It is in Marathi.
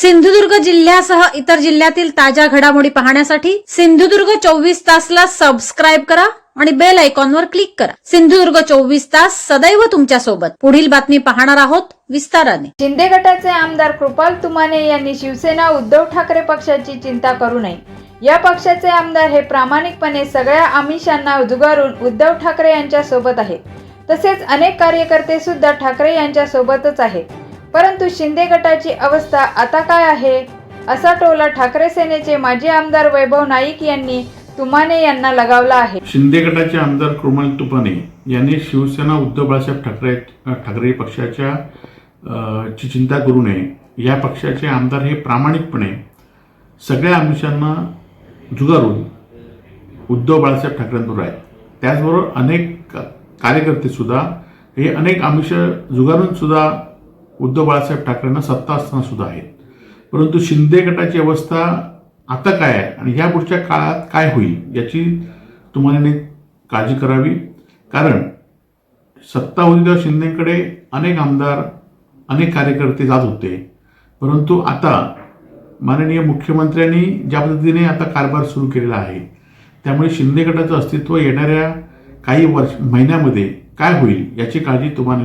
सिंधुदुर्ग जिल्ह्यासह इतर जिल्ह्यातील ताज्या घडामोडी पाहण्यासाठी सिंधुदुर्ग चोवीस तासला सबस्क्राईब करा आणि बेल आयकॉनवर क्लिक करा. सिंधुदुर्ग चोवीस तास सदैव तुमच्यासोबत. पुढील बातमी पाहणार आहोत विस्ताराने. शिंदे गटाचे आमदार कृपाल तुमाने यांनी शिवसेना उद्धव ठाकरे पक्षाची चिंता करू नये. या पक्षाचे आमदार हे प्रामाणिकपणे सगळ्या आमिषांना जुगारून उद्धव ठाकरे यांच्या सोबत आहेत. तसेच अनेक कार्यकर्ते सुद्धा ठाकरे यांच्या सोबतच आहेत. परंतु शिंदे गटाची अवस्था आता काय आहे? असा टोला ठाकरे सेनेचे माजी आमदार वैभव नाईक यांनी तुमाने यांना लगावला आहे. शिंदे गटाचे आमदार कृमल तुपाने यांनी शिवसेना उद्धव बाळासाहेब ठाकरे ठाकरे पक्षाच्या ची चिंता करू नये. या पक्षाचे आमदार हे प्रामाणिकपणे सगळ्या आमिषांना जुगारून उद्धव बाळासाहेब ठाकरेंबरोबर आहेत. त्याचबरोबर अनेक कार्यकर्ते सुद्धा हे अनेक आमिष जुगारून सुद्धा उद्धव बाळासाहेब ठाकरेंना सत्ता असताना सुद्धा आहेत. परंतु शिंदे गटाची अवस्था आता काय आहे आणि ह्या पुढच्या काळात काय होईल याची तुम्हाला काळजी करावी. कारण सत्ता होती तेव्हा शिंदेकडे अनेक आमदार अनेक कार्यकर्ते जात होते. परंतु आता माननीय मुख्यमंत्र्यांनी ज्या पद्धतीने आता कारभार सुरू केलेला आहे त्यामुळे शिंदे गटाचं अस्तित्व येणाऱ्या काही वर्ष महिन्यामध्ये काय होईल याची काळजी तुम्हाला